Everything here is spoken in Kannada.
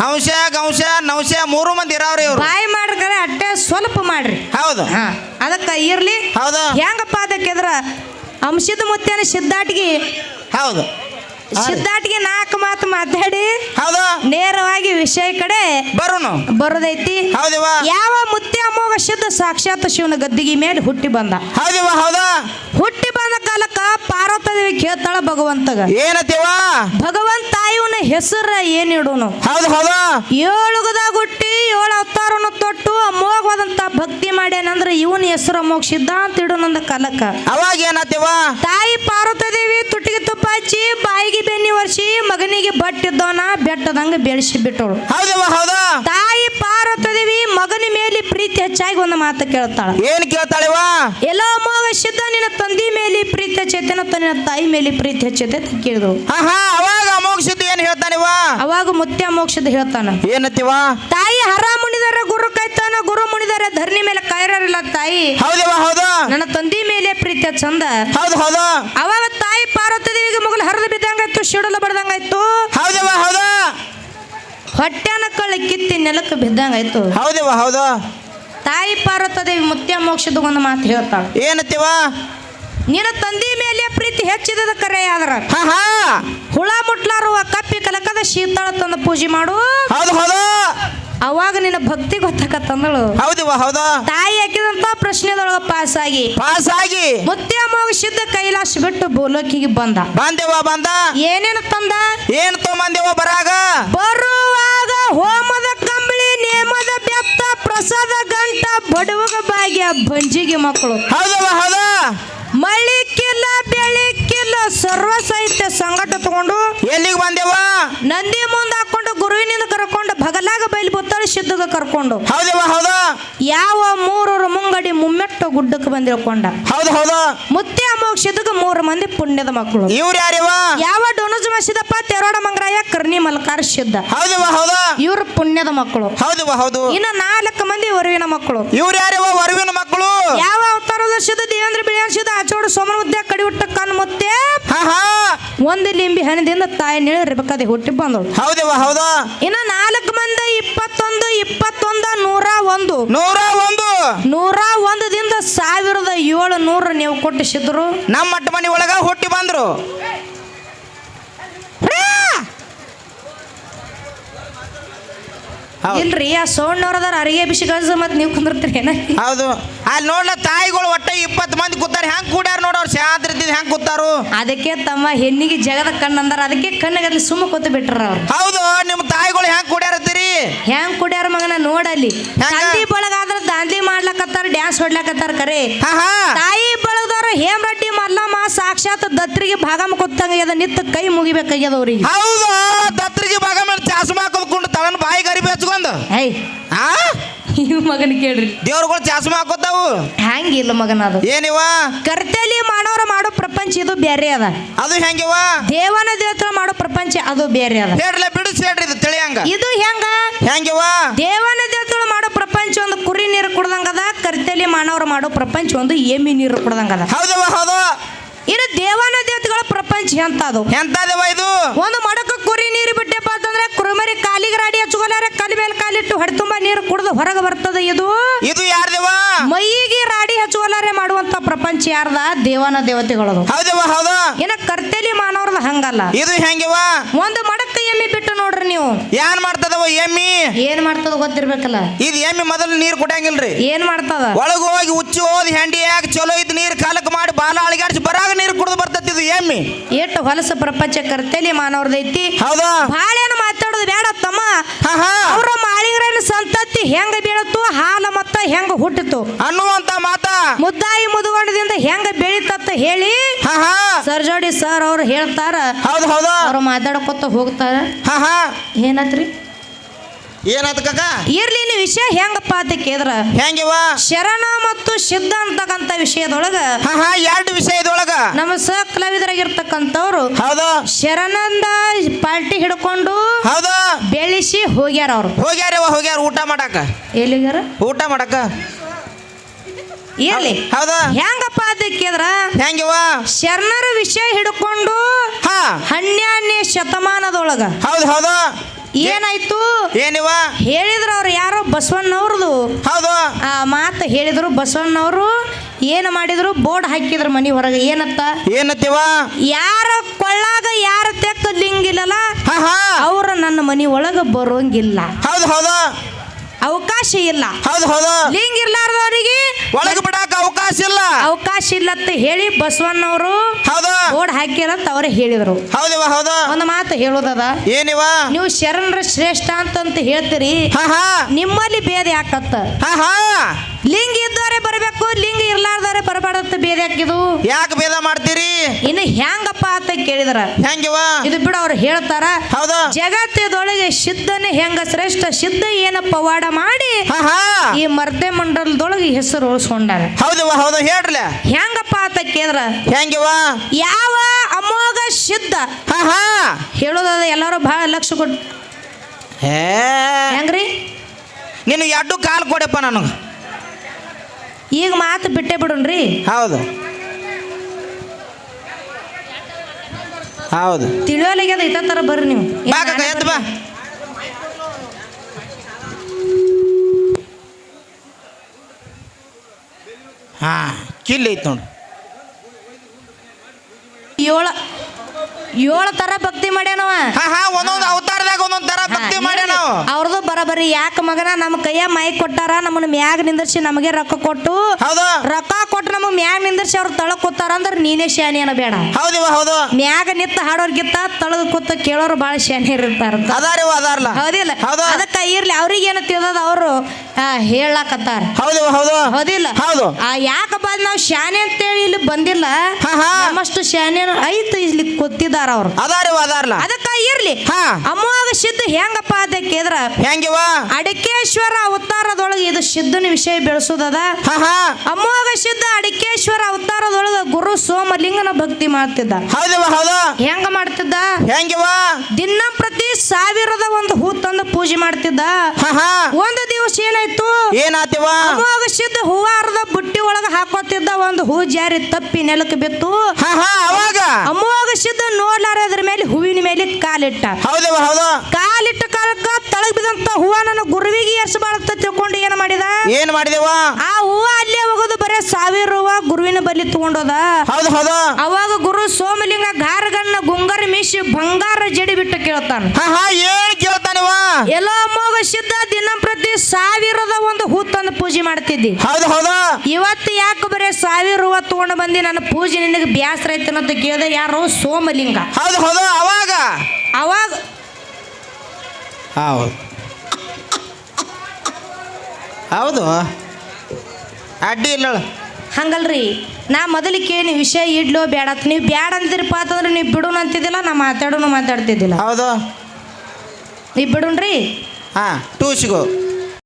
ಹಂಸ ಗಂಶ ನೌಶ ಮೂರು ಮಂದಿ ಇರಾವ್ರಿ ಇವ್ರು. ಬಾಯಿ ಮಾಡ್ರಿ ಅಟ್ಟೆ ಸ್ವಲ್ಪ ಮಾಡ್ರಿ. ಹೌದು. ಹಾ ಅದಕ್ಕ ಇರ್ಲಿ. ಹೌದು. ಹೆಂಗಪ್ಪ ಅದಕ್ಕೆದ್ರ ಅಂಶದ ಮುತ್ತೇನ ಸಿದ್ದಾಟಿಗೆ? ಹೌದು. ಸಿದ್ದಾಟಿಗೆ ನಾಲ್ಕು ಮಾತು ಮಾತಾಡಿ. ಹೌದು. ನೇರವಾಗಿ ವಿಷಯ ಕಡೆ ಬರೋಣ ಬರೋದೈತಿ. ಹೌದಿವ ಯಾವ ಮುತ್ಯ ಅಮೋಘ ಸಿದ್ಧ ಸಾಕ್ಷಾತ್ ಶಿವನ ಗದ್ದಿಗೆ ಮೇಲೆ ಹುಟ್ಟಿ ಬಂದ. ಹೌದಿವ ಹೌದಾ. ಹುಟ್ಟಿ ಪಾರ್ವತದೇವಿ ಕೇಳ್ತಾಳ ಭಗವಂತಗ. ಏನತ್ತೇವ ಭಗವಂತ ಇವನ ಹೆಸರ ಇಡೋನು? ಹೌದು ಹೌದು. ಏಳುಗದ ಗುಟ್ಟಿ ಏಳು ಅವತಾರನು ತೊಟ್ಟು ಅಮೋಘವಾದಂತ ಭಕ್ತಿ ಮಾಡ್ಯಾನಂದ್ರ ಇವನ ಹೆಸರು ಅಮೋಘ ಸಿದ್ಧಾಂತ ಇಡೋನಂದ ಕಲಕ. ಅವಾಗ ಏನತ್ತೇವ ತಾಯಿ ಪಾರ್ವತದೇವಿ ತುಟ್ಟಿಗೆ ತುಪ್ಪ ಹಚ್ಚಿ ಬಾಯಿಗೆ ಬೆನ್ನಿ ವರ್ಷಿ ಮಗನಿಗೆ ಬಟ್ಟಿದ್ದವನ ಬೆಟ್ಟದಂಗ ಬೆಳೆಸಿ ಬಿಟ್ಟವಳು ಹೌದವ ಹೌದಾ. ತಾಯಿ ಹೆಚ್ಚಾಗಿ ಒಂದು ಮಾತು ಕೇಳ್ತಾಳ. ಏನ್ ಕೇಳ್ತಾಳಿವ ಎಲ್ಲ ಅಮಾವಾಸ್ಯದ ನಿನ್ನ ತಂದಿ ಮೇಲೆ ಪ್ರೀತಿ ಹೆಚ್ಚೈತೆ ನಿನ್ನ ತಾಯಿ ಮೇಲೆ ಪ್ರೀತಿ ಹೆಚ್ಚೈತೆ ಅಂತ ಕೇಳಿದ್ರು ಹಾ ಹಾ ಅವಾಗ ಅಮೋಘ ಸಿದ್ದು ಏನ್ ಹೇಳ್ತಾನಿವ ಅವಾಗ ಮುತ್ಯ ಮೋಕ್ಷದ ಹೇಳ್ತಾನ. ಏನತ್ತಿವ ತಾಯಿ ಹರ ಮುಣಿದಾರ ಗುರು ಕಾಯ್ತಾನ ಗುರು ಮುಣಿದಾರ ಧರಣಿ ಮೇಲೆ ಕಾಯಿರಲ್ಲ ತಾಯಿ. ಹೌದವ ಹೌದು. ನನ್ನ ತಂದಿ ಮೇಲೆ ಪ್ರೀತಿ ಚಂದ ಹೌದು ಹೌದು. ಅವಾಗ ತಾಯಿ ಪಾರ್ವತದೇವಿಗೆ ಮಗಳು ಹರಿದು ಬಿದ್ದಂಗಾಯ್ತು ಶಿಡಲು ಬಡ್ದಂಗಾಯ್ತು. ಹೌದವ ಹೌದು. ಹೊಟ್ಟೆನ ಕಳ್ಳ ಕಿತ್ತಿ ನೆಲಕ್ಕೆ ಬಿದ್ದಂಗಾಯ್ತು. ಹೌದವ ಹೌದು. ತಾಯಿ ಪಾರ್ವತದೇವಿ ಮುತ್ಯ ಮೋಕ್ಷದ ಒಂದು ಮಾತು ಹೇಳ್ತಾಳ. ಏನತ್ತೀವ ನಿನ್ನ ತಂದಿ ಮೇಲೆ ಪ್ರೀತಿ ಹೆಚ್ಚಿದ ಕರೆ ಆದ್ರ. ಹಾ ಹಾ. ಹುಳ ಮುಟ್ಲಾರುವ ಕಪ್ಪಿ ಕಲಕದ ಶೀತಳ ತಂದು ಪೂಜೆ ಮಾಡು. ಹೌದು ಹೌದು. ಅವಾಗ ನಿನ್ನ ಭಕ್ತಿ ಗೊತ್ತಾಕತ್ತಂದಳು ಹೌದಿವ ಹೌದು. ತಾಯಿ ಹಾಕಿದಂತ ಪ್ರಶ್ನೆದೊಳಗ ಪಾಸ್ ಆಗಿ. ಪಾಸ್ ಆಗಿ. ಮುತ್ಯ ಮೋಕ್ಷಿದ್ದ ಕೈಲಾಸ ಬಿಟ್ಟು ಬೋಲೋಕಿಗೆ ಬಂದ. ಬಂದೇವ ಬಂದ. ಏನೇನು ತಂದ? ಏನ್ ತೊಂಬಂದೇವ ಬರಾಗ? ಬರುವಾಗ ಬೆತ್ತ ಪ್ರಸಾದ ಗಂಟ ಬಡವಗ ಬಾಗಿಯ ಬಂಜಿಗೆ ಮಕ್ಕಳು. ಹೌದವ ಹೌದು? ಮಳಿಕ್ಕಿಲ್ಲ ಬೆಳಿಕ್ಕಿಲ್ಲ ಸರ್ವ ಸಾಹಿತ್ಯ ಸಂಘಟ ತಗೊಂಡು ಎಲ್ಲಿಗೆ ಬಂದೇವಾ ನಂದಿ ಮುಂದೆ ಹಾಕೊಂಡು ಗುರುವಿನಿಂದ ಕರ್ಕೊಂಡು ಬಗಲಾಗ ಬೈಲಿ ಬುತ್ತಳಿ ಸಿದ್ಧಗ ಕರ್ಕೊಂಡು. ಹೌದವ ಹೌದು. ಯಾವ ಮೂರರ ಮುಂಗಡಿ ಮುಮ್ಮೆಟ್ಟು ಗುಡ್ಡಕ್ಕೆ ಬಂದಿಳ್ಕೊಂಡ ಹೌದು ಹೌದು. ಮುತ್ಯ ಮೋಕ್ಷದಗ ಮೂರು ಮಂದಿ ಪುಣ್ಯದ ಮಕ್ಕಳು. ಇವ್ರು ಯಾರಿವ ಯಾವ ಡೊಣಜ ಮಸಿದಪ್ಪ ತೆರೋಡ ಮಂಗರಾಯ ಕರ್ಣಿ ಮಲ್ಕಾರ ಸಿದ್ಧ. ಹೌದವ ಹೌದು. ಇವ್ರ ಪುಣ್ಯದ ಮಕ್ಕಳು. ಹೌದವ ಹೌದು. ಇನ್ನು ನಾಲ್ಕು ಮಂದಿ ವರುವಿನ ಮಕ್ಕಳು. ಇವ್ರು ಯಾರಿವ ವರವಿನ ಮಕ್ಕಳು ಯಾವ ಅವತಾರದ ಸಿದ್ಧ ದೇವೇಂದ್ರ ಬಿಳಿಯನ್ ಸಿದ್ಧ ಆಚೋಡು ಸೋಮನ ಮುದ್ದೆ ಕಡಿವಿಟ್ಟ ಕಣ್ಣು ಮುತ್ತೆ ಹಾ ಹಾ ಒಂದು ಲಿಂಬಿ ಹಣದಿಂದ ತಾಯಿ ನೀಳಿರ್ಬೇಕಾದೆ ಹುಟ್ಟಿ ಬಂದಳು. ಹೌದವ ಹೌದಾ. ಇನ್ನು ನಾಲ್ಕು ಮಂದಿ ಇಪ್ಪತ್ತೊಂದು ಇಪ್ಪತ್ತೊಂದ ನೂರ ಒಂದು. ನೂರ ಒಂದು. ನೂರ ಒಂದದಿಂದ ಸಾವಿರದ ಏಳು ನೂರು ನೀವು ಕೊಟ್ಟಿಸಿದ್ರು. ನಮ್ಮ ಮಟ್ಟ ಮನೆ ಒಳಗ ಹುಟ್ಟಿ ಬಂದ್ರು. ಹೌದು. ಇಲ್ರಿ ಆ ಸೌಣ್ಣವ್ರದಾರ ಅರಿಗೆ ಬಿಸಿ ಗಜ ಮತ್ತೆ ನೀವು ಕುಂದಿರ್ತೀರಿ ಏನ? ಹೌದು. ಅಲ್ಲಿ ನೋಡ್ಲ ತಾಯಿಗಳು ಒಟ್ಟ ಇಪ್ಪತ್ತು ಮಂದಿ ಕೂತಾರ ಹೆಂಗ್ ಕೂಡ್ಯಾರ ನೋಡವ್ರು ಇದ್ದಿದ್ ಹೆಂಗ್ ಕೂತಾರು? ಅದಕ್ಕೆ ತಮ್ಮ ಹೆಣ್ಣಿಗೆ ಜಗದ ಕಣ್ಣು ಅಂದಾರ ಅದಕ್ಕೆ ಕಣ್ಣಿಗಲ್ಲಿ ಸುಮ್ಮ ಕೂತು ಬಿಟ್ರ ಅವ್ರು. ಹೌದು ನಿಮ್ಮ ತಾಯಿಗಳು ಹೆಂಗ್ ಕುಡಿಯಾರತ್ತೀರಿ? ಹೆಂಗ್ ಕುಡಿಯಾರ ಮಗನ ನೋಡಲ್ಲಿ. ಹೆಂಗ? ತಂದಿ ಬಳಗಾದ್ರ ದಾಂದಿ ಮಾಡ್ಲಕತ್ತಾರ ಡ್ಯಾನ್ಸ್ ಹೊಡ್ಲಕತ್ತಾರ ಕರೆ. ಹಾ ಹಾ. ತಾಯಿ ಬಳಗದವ್ರು ಹೇಮರಡ್ಡಿ ಮಲ್ಲಮ್ಮ ಸಾಕ್ಷಾತ್ ದತ್ರಿಗೆ ಭಾಗ ಅದ ನಿತ್ತ ಕೈ ಮುಗಿಬೇಕಾಗ್ಯದ ಅವ್ರಿಗೆ. ಹೌದು ದತ್ತರಿಗೆ ಭಾಗ ಮೇಲೆ ಚಾಸ್ಮಾ ಹಾಕೊಂಡು ತಳನ್ ಬಾಯಿ ಗರಿಬಿ ಹಚ್ಕೊಂಡು. ಆ? ಮಗನ ಕೇಳ್ರಿ. ದೇವ್ರುಗಳು ಚಾಸ್ಮ ಹಾಕೋತಾವು. ಹ್ಯಾಂಗಿಲ್ಲ ಮಗನ ಅದು? ಏನಿವ? ಕರ್ತಲಿ ಮಾಡೋರ ಮಾಡೋ ಪ್ರಪಂಚ ಇದು ಬೇರೆ ಅದ. ಅದು ಹೆಂಗಿವ? ದೇವನ ದೇವತ್ರ ಮಾಡೋ ಪ್ರಪಂಚ ಅದು ಬೇರೆ ಅದ. ಹೇಳ್ರಲ್ಲ ಬಿಡಿಸಿ ಹೇಳ್ರಿ ಇದು ತಿಳಿಯಂಗ ಇದು ಹೆಂಗ? ಹೆಂಗಿವ? ದೇವನ ದೇವತ್ರ ಮಾಡೋ ಪ್ರಪಂಚ ಒಂದು ಕುರಿ ನೀರು ಕುಡ್ದಂಗದ ಕರ್ತಲಿ ಮಾನವರು ಮಾಡೋ ಪ್ರಪಂಚ ಒಂದು ಏಮಿ ನೀರು ಕುಡ್ದಂಗದ ಹೌದವ ಹೌದು ಇನ್ನು ದೇವನ ದೇವತೆಗಳ ಪ್ರಪಂಚ ಎಂತ ಅದು ಎಂತದೇವ ಇದು? ಒಂದು ಮಡಕ ಕುರಿ ನೀರು ಬಿಟ್ಟೆಪ್ಪ ಅಂತಂದ್ರೆ ಕುರುಮರಿ ಕಾಲಿಗೆ ರಾಡಿ ಹಚ್ಕೊಂಡಾರ ಕಲ್ ಮೇಲೆ ಕಾಲಿಟ್ಟು ಹೊಡೆ ತುಂಬಾ ನೀರು ಕುಡಿದು ಹೊರಗೆ ಬರ್ತದ ಇದು. ಇದು ಯಾರ್ದೇವ ಮೈಗೆ ರಾಡಿ ಹಚ್ಚುವಲಾರೆ ಮಾಡುವಂತ ಪ್ರಪಂಚ ಯಾರ್ದ? ದೇವನ ದೇವತೆಗಳದು. ಹೌದವ ಹೌದಾ. ಏನ ಕರ್ತೇಲಿ ಮಾನವ್ರದ ಹಂಗಲ್ಲ. ಇದು ಹೆಂಗಿವ? ಒಂದು ಮಡಕ ಎಮ್ಮಿ ಬಿಟ್ಟು ನೋಡ್ರಿ ನೀವು. ಏನ್ ಮಾಡ್ತದವ ಎಮ್ಮಿ? ಏನ್ ಮಾಡ್ತದ ಗೊತ್ತಿರ್ಬೇಕಲ್ಲ. ಇದು ಎಮ್ಮಿ ಮೊದಲು ನೀರ್ ಕುಟಂಗಿಲ್ರಿ ಏನ್ ಮಾಡ್ತದ? ಒಳಗ ಹೋಗಿ ಉಚ್ಚಿ ಹೋದ್ ಹೆಂಡಿ ಯಾಕೆ ಚಲೋ ಇದ್ ನೀರ್ ಕಾಲಕ್ಕೆ ಮಾಡಿ ಬಾಲ ಅಳಿಗಾಡ್ಸಿ ಬರಾಗ ನೀರು ಕುಡಿದು ಇದು ಎಷ್ಟು ಹೊಲಸ ಪ್ರಪಂಚ ಕರ್ತೇಲಿ ಮಾನವ್ರದೈತಿ ಹೌದಾ? ಏನು ಮಾತಾಡೋದು ಬೇಡ ತಮ್ಮ. ಅವ್ರ ಮಾಳಿಗರನ್ನ ಸಂತತಿ ಹೆಂಗ ಬೀಳತ್ತು ಹಾಲ ಮತ್ತ ಹೆಂಗ ಹುಟ್ಟಿತು ಅನ್ನುವಂತ ಮಾತ. ಮುದ್ದಾಯಿ ಮುದುಗೊಂಡದಿಂದ ಹೆಂಗ ಬೆಳಿತತ್ತ ಹೇಳಿ ಸರ್ಜೋಡಿ ಸರ್ ಅವ್ರು ಹೇಳ್ತಾರ. ಹೌದು ಹೌದು. ಅವ್ರು ಮಾತಾಡ್ಕೊತ ಹೋಗ್ತಾರ. ಏನತ್ರಿ? ಏನಾಯ್ತು ಕಾಕ? ಇರ್ಲಿ ನೀವು ವಿಷಯ ಹೆಂಗಪ್ಪ ಅಂತ ಕೇಳಿದ್ರ? ಹೆಂಗಿವ? ಶರಣ ಮತ್ತು ಸಿದ್ಧ ಅಂತಕ್ಕಂಥ ವಿಷಯದೊಳಗ ಹಾ ಹಾ ಎರಡು ವಿಷಯದೊಳಗೆ. ನಮ್ಮ ಸ ಕಲಾವಿದರಾಗಿರ್ತಕ್ಕಂಥವ್ರು ಹೌದು. ಶರಣಂದ ಪಾರ್ಟಿ ಹಿಡ್ಕೊಂಡು ಹೌದು. ಬೆಳೆಸಿ ಹೋಗ್ಯಾರ ಅವ್ರು. ಹೋಗ್ಯಾರವ ಹೋಗ್ಯಾರ ಊಟ ಮಾಡಾಕ. ಎಲ್ಲಿಗಾರ ಊಟ ಮಾಡಾಕ. ಇರ್ಲಿ ಹೌದು. ಹೆಂಗಪ್ಪ ಅಂತ ಕೇಳಿದ್ರ? ಹೆಂಗಿವ? ಶರಣರ ವಿಷಯ ಹಿಡ್ಕೊಂಡು ಹಾ. ಹನ್ನೆರಡನೇ ಶತಮಾನದೊಳಗ ಹೌದು ಹೌದು. ಏನಾಯ್ತು? ಏನಿವ? ಹೇಳಿದ್ರು ಅವ್ರು ಯಾರೋ ಬಸವಣ್ಣವ್ರದು. ಹೌದು. ಆ ಮಾತು ಹೇಳಿದ್ರು ಬಸವಣ್ಣವರು ಏನು ಮಾಡಿದ್ರು? ಬೋರ್ಡ್ ಹಾಕಿದ್ರು ಮನಿ ಹೊರಗೆ. ಏನತ್ತ? ಏನತ್ತಿವ? ಯಾರ ಕೊಳ್ಳಾಗ ಯಾರ ತೆಕ್ಕ ಲಿಂಗಿಲ್ಲಲ್ಲ ಹಾ ಹಾ. ಅವ್ರ ನನ್ನ ಮನಿ ಒಳಗೆ ಬರೋಂಗಿಲ್ಲ. ಹೌದು ಹೌದು. ಅವಕಾಶ ಇಲ್ಲ. ಹೌದು ಹೌದು. ಲಿಂಗ ಇರ್ಲಾರ್ದವರಿಗೆ ಒಳಗೆ ಬಿಡಾಕ ಅವಕಾಶ ಇಲ್ಲ. ಅವಕಾಶ ಇಲ್ಲ ಅಂತ ಹೇಳಿ ಬಸವಣ್ಣವರು ಹೌದಾ? ಬೋರ್ಡ್ ಹಾಕಿರಂತ ಅವರೇ ಹೇಳಿದ್ರು. ಹೌದಿವ ಹೌದು? ಒಂದು ಮಾತು ಹೇಳೋದದ. ಏನಿವ? ನೀವು ಶರಣರ ಶ್ರೇಷ್ಠ ಅಂತಂತ ಹೇಳ್ತೀರಿ. ಹಾ ಹಾ. ನಿಮ್ಮಲ್ಲಿ ಭೇದ ಯಾಕತ್ತ? ಹಾ ಹಾ. ಲಿಂಗ ಇದ್ದವರೇ ಬರಬೇಕು ಲಿಂಗ ಇರ್ಲಾರ್ದವ್ರೆ ಬರಬಾರ್ದಂತ ಭೇದ ಯಾಕಿದು? ಯಾಕೆ ಭೇದ ಮಾಡ್ತೀರಿ? ಇನ್ನು ಹೆಂಗಪ್ಪ ಅಂತ ಕೇಳಿದ್ರ. ಹೆಂಗಿವ? ಇದು ಬಿಡು ಅವ್ರು ಹೇಳ್ತಾರ. ಹೌದು. ಜಗತ್ತದೊಳಗೆ ಸಿದ್ಧನೇ ಹೆಂಗ ಶ್ರೇಷ್ಠ ಸಿದ್ಧ ಏನ ಪವಾಡ ಮಾಡಿ ಹಾ ಹಾ. ಈ ಮರ್ದೆ ಮಂಡಲದೊಳಗೆ ಹೆಸರು ಉಳಿಸ್ಕೊಂಡಾರ. ಹೌದು ಹೌದು ಹೇಳ್ರಲ್ಲ. ಹೆಂಗಪ್ಪ ಅಂತ ಕೇಳಿದ್ರ. ಹೆಂಗಿವ? ಯಾವ ಅಮೋಘ ಸಿದ್ಧ? ಹಾ ಹಾ. ಹೇಳೋದದ ಎಲ್ಲರೂ ಬಹಳ ಲಕ್ಷ ಕೊಟ್ಟು. ಹೇ. ಹೆಂಗ್ರಿ? ನೀನು ಎರಡು ಕಾಲು ಕೊಡಪ್ಪ ನನಗೆ. ಈಗ ಮಾತು ಬಿಟ್ಟೆ ಬಿಡುನ್ರಿ ಹೌದು. ಹೌದು. ತಿಳಿಯೋಲಿಗೆ ಇತ್ತ ತರ ಬರ್ರಿ ನೀವು. ಬಾ ಕಾಕ ಎದ್ದು ಬಾ. ಹಾ ಕಿಲ್ ಐತ್ ನೋಡು. ಏಳು ಏಳು ತರ ಭಕ್ತಿ ಮಾಡ್ಯಾನವ. ಹಾ ಹಾ ಒಂದೊಂದು ಅವತಾರದಾಗ ಒಂದೊಂದು ತರ ಭಕ್ತಿ ಮಾಡ್ಯ ನಾವು ಬರಬರಿ ಯಾಕೆ ಮಗನ ನಮ್ಮ ಕೈಯ ಮೈ ಕೊಟ್ಟಾರ? ನಮ್ಮನ್ನ ಮ್ಯಾಗ ನಿಂದರ್ಸಿ ನಮಗೆ ರೊಕ್ಕ ಕೊಟ್ಟು? ಹೌದು. ರೊಕ್ಕ ಕೊಟ್ಟು ನಮಗೆ ಮ್ಯಾಗ ನಿಂದರ್ಸಿ ಅವ್ರು ತಳ ಕೂತಾರ ಅಂದ್ರೆ ನೀನೇ ಶಾನಿ ಅನ್ನ ಬೇಡ ಹೌದಿವ ಹೌದು. ಮ್ಯಾಗ ನಿತ್ತ ಹಾಡೋರ್ಗಿತ್ತ ತಳಗ ಕೂತ ಕೇಳೋರು ಬಹಳ ಶಾನಿ ಇರ್ತಾರ ಅದಾರಿವ ಅದಾರಲ್ಲ ಹೌದಿಲ್ಲ? ಹೌದು. ಅದಕ್ಕ ಇರ್ಲಿ ಅವ್ರಿಗೆ ಏನು ತಿಳಿದ ಅವರು? ಹೇಳಕತ್ತಾರ ಹೇಳಾಕತ್ತಾರ. ಹೌದು ಹೌದಿಲ್ಲ? ಹೌದು. ಆ ಯಾಕಪ್ಪ ಅದ್ ನಾವು ಶಾನೆ ಅಂತೇಳಿ ಇಲ್ಲಿ ಬಂದಿಲ್ಲ? ನಮ್ಮಷ್ಟು ಶಾನೆ ಐತು ಇಲ್ಲಿ ಕೊತ್ತಿದಾರ ಅವ್ರು. ಅದಾರಿವ ಅದಾರ್ಲ. ಅದಕ್ಕ ಇರ್ಲಿ. ಹಾ. ಅಮೋಘ ಸಿದ್ಧ ಹೆಂಗಪ್ಪ ಅದ ಕೇದ್ರ? ಹೆಂಗಿವ? ಅಡಿಕೇಶ್ವರ ಅವತಾರದೊಳಗೆ ಇದು ಸಿದ್ಧನ ವಿಷಯ ಬೆಳೆಸೋದದ? ಅಮ್ಮವಾಗ ಸಿದ್ಧ ಅಡಿಕೇಶ್ವರ ಅವತಾರದೊಳಗೆ ಗುರು ಸೋಮಲಿಂಗನ ಭಕ್ತಿ ಮಾಡ್ತಿದ್ದ. ಹೌದು ಹೌದು. ಹೆಂಗ ಮಾಡ್ತಿದ್ದ? ಹೆಂಗಿವ? ದಿನ ಪ್ರತಿ ಸಾವಿರದ ಒಂದು ಹೂ ತಂದು ಪೂಜೆ ಮಾಡ್ತಿದ್ದ. ಒಂದು ದಿವಸ ಏನಾಯ್ತು? ಏನಾತಿವ? ಅಮ್ಮ ಸಿದ್ಧ ಹೂವಾರದ ಬುಟ್ಟಿ ಒಳಗ ಹಾಕೋತಿದ್ದ ಒಂದು ಹೂ ಜಾರಿ ತಪ್ಪಿ ನೆಲಕ್ಕೆ ಬಿತ್ತು. ಅವಾಗ? ಅಮೋಘ ಸಿದ್ಧ ನೋಡ್ಲಾರ ಅದ್ರ ಮೇಲೆ ಹೂವಿನ ಮೇಲೆ ಕಾಲಿಟ್ಟ. ಹೌದಿವ ಹೌದು. ಕಾಲಿಟ್ಟ ಕಾಲಕ್ಕ ತಳಗ್ ಬಿದ್ದಂತ ಹೂವ ನನ್ನ ಗುರುವಿಗೆ ಬಾಳತ್ತ ತಿಳ್ಕೊಂಡು ಏನ್ ಮಾಡಿದ? ಏನ್ ಮಾಡಿದೆವ? ಆ ಹೂವ ಅಲ್ಲೇ ಹೋಗೋದು ಬರೇ ಸಾವಿರ ಹೂವ ಗುರುವಿನ ಬಲಿ ತಗೊಂಡೋದ. ಹೌದು ಹೌದು. ಅವಾಗ ಗುರು ಸೋಮಲಿಂಗ ಗಾರಗಣ್ಣ ಮೀಸಿ ಬಂಗಾರ ಜಡಿ ಬಿಟ್ಟು ಕೇಳ್ತಾನ. ಹಾ ಏನ್ ಕೇಳ್ತಾನವ ಎಲ್ಲ ಮೋಗ ಸಿದ್ಧ ದಿನ ಪ್ರತಿ ಸಾವಿರದ ಒಂದು ಹೂ ತಂದು ಪೂಜೆ ಮಾಡ್ತಿದ್ದಿ. ಹೌದು ಹೌದು. ಇವತ್ತು ಯಾಕೆ ಬರೀ ಸಾವಿರ ಹೂವ ತಗೊಂಡು ಬಂದಿ? ನನ್ನ ಪೂಜೆ ನಿನಗೆ ಬ್ಯಾಸರ ಅಂತ ಕೇಳಿದ ಯಾರು ಸೋಮಲಿಂಗ. ಹೌದು ಹೌದು ಅವಾಗ? ಅವಾಗ ಹೌದು. ಹೌದು. ಅಡ್ಡಿ ಇಲ್ಲ ಹಂಗಲ್ರಿ? ನಾ ಮೊದಲಿಗೆ ಏನು ವಿಷಯ ಇಡ್ಲೋ ಬೇಡ ಅಂತ ನೀವು ಬ್ಯಾಡ ಅಂತೀರಪ್ಪ ಅಂತಂದ್ರೆ ನೀವು ಬಿಡೋಣ ಅಂತಿದ್ದಿಲ್ಲ ನಾ ಮಾತಾಡೋನು ಮಾತಾಡ್ತಿದ್ದಿಲ್ಲ. ಹೌದು. ನೀವು ಬಿಡುಣ್ರಿ ಹಾಂ ಟೂಸಿಗು